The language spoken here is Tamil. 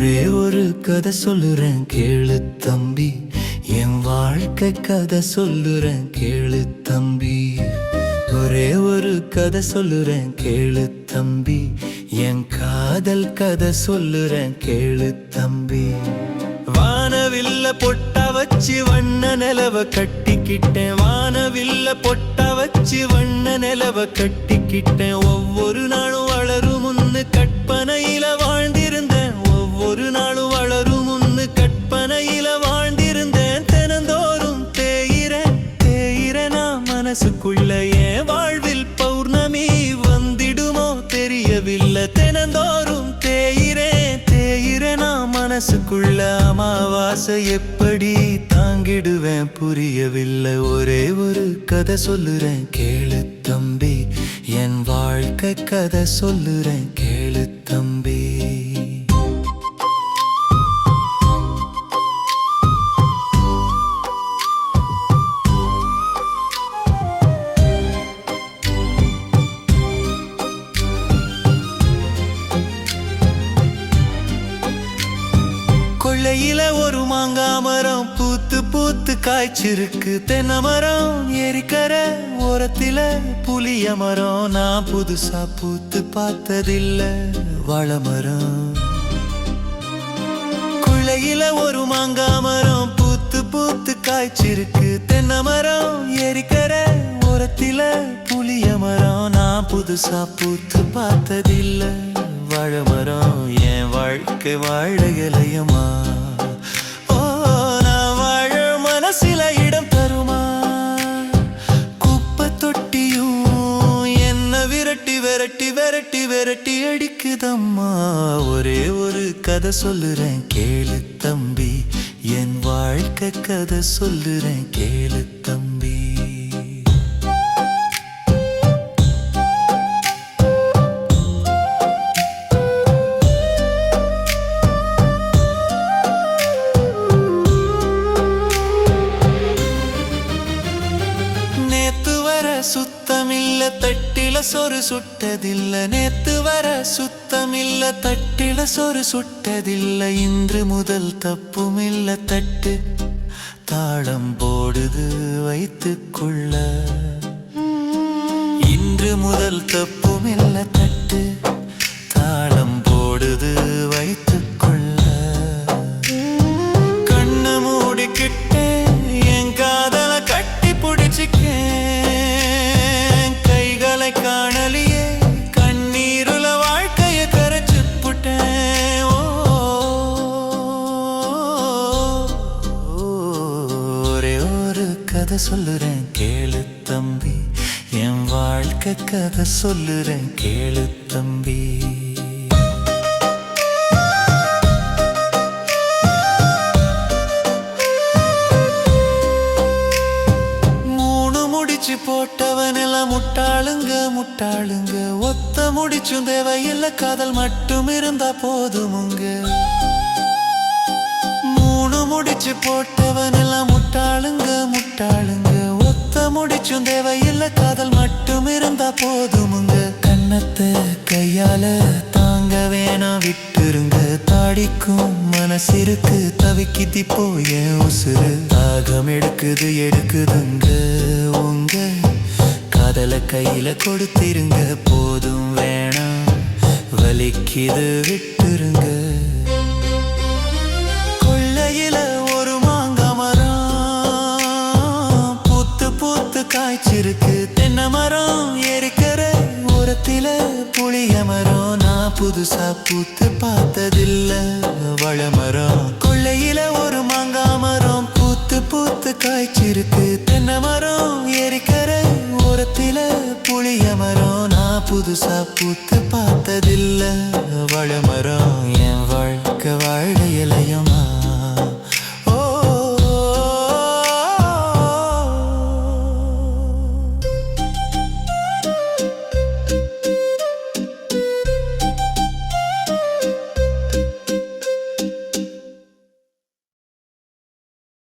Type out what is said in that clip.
ஒரே ஒரு கதை சொல்லுறேன். கேளு தம்பி என் வாழ்க்கை கதை சொல்லுறேன். கேளு தம்பி ஒரே ஒரு கதை சொல்லுறேன். கேளு தம்பி என் காதல் கதை சொல்லுறேன். கேளு தம்பி. வானவில்ல பொட்டா வச்சு வண்ண நிலவ கட்டிக்கிட்டேன். வானவில்ல பொட்டா வச்சு வண்ண நிலவ கட்டிக்கிட்டேன். ஒவ்வொரு நாளும் வளரும் முன்னு கற்பனையில வாழ்ந்து மனசுக்குள்ள அமாவாசை எப்படி தாங்கிடுவேன் புரியவில்லை. ஒரே ஒரு கதை சொல்லுறேன் கேளு தம்பி. என் வாழ்க்கை கதை சொல்லுறேன் ஒரு மாங்காமரம் பூத்து பூத்து காய்ச்சிருக்கு. தென்னமரம் எரிக்கர ஓரத்தில புளிய மரம். நான் புதுசா பூத்து பார்த்ததில்ல வளமரம் மரம். ஒரு மாங்காமரம் பூத்து பூத்து காய்ச்சிருக்கு. தென்னமரம் எரிக்கர ஓரத்தில புளிய மரம். நான் புதுசா பூத்து பார்த்ததில்ல வாழமரம் என் வாழ்க்கை வாழகலையமா ஓ விரட்டி விரட்டி விரட்டி அடிக்குதம்மா. ஒரே ஒரு கதை சொல்லுறேன். கேளு தம்பி என் வாழ்க்கை கதை சொல்லுறேன். கேளு தட்டில சொரு சுட்டதில்ல நேத்து வர சுத்தமில்ல தட்டில சொரு சுட்டதில்ல இன்று முதல் தப்புமில்ல தட்டு தாளம் போடுது வைத்துக்குள்ள. இன்று முதல் தப்புமில்ல தட்டு தாளம் போடுது கைகளை காணலியே கண்ணீருல வாழ்க்கைய கரைச்சு புட்டேன். ஒரே ஒரு கதை சொல்லுறேன் கேளு தம்பி. என் வாழ்க்கை கதை சொல்லுறேன் கேளு தம்பி. போட்டவன் போட்டவனெல்லாம் முட்டாளுங்க முட்டாளுங்க. ஒத்த முடிச்சும் தேவையில்ல காதல் மட்டும் இருந்தா போதுமுங்க. மூணு முடிச்சு போட்டவனெல்லாம் முட்டாளுங்க முட்டாளுங்க. ஒத்த முடிச்சும் தேவையில்ல காதல் மட்டும் இருந்தா போதுமுங்க. கண்ணத்தை கையால தாங்க வேணா விட்டுருங்க. தாடிக்கும் மனசிருக்கு தவிக்கித்தி போய உசுறு. தாகம் எடுக்குது எடுக்குதுங்க. காதல கையில கொடுத்திருங்க. போதும் வேணாம். வலிக்கிது விட்டுருங்க. கொள்ளையில ஒரு மாங்காய் மரம். பூத்து பூத்து காய்ச்சிருக்கு. தென்னை மரம் எரிக்கிற உரத்தில புளிய மரம். நான் புதுசா பூத்து பார்த்ததில்ல வளமரம் மரம். கொள்ளையில ஒரு மாங்காய் மரம். பூத்து பூத்து காய்ச்சிருக்கு. தென்னை மரம் எரிக்கிற ஓரத்தில புளியமரம் நான் புதுசா பூத்து பார்த்ததில்ல. வளமரம் என் வாழ்க்கை வாழ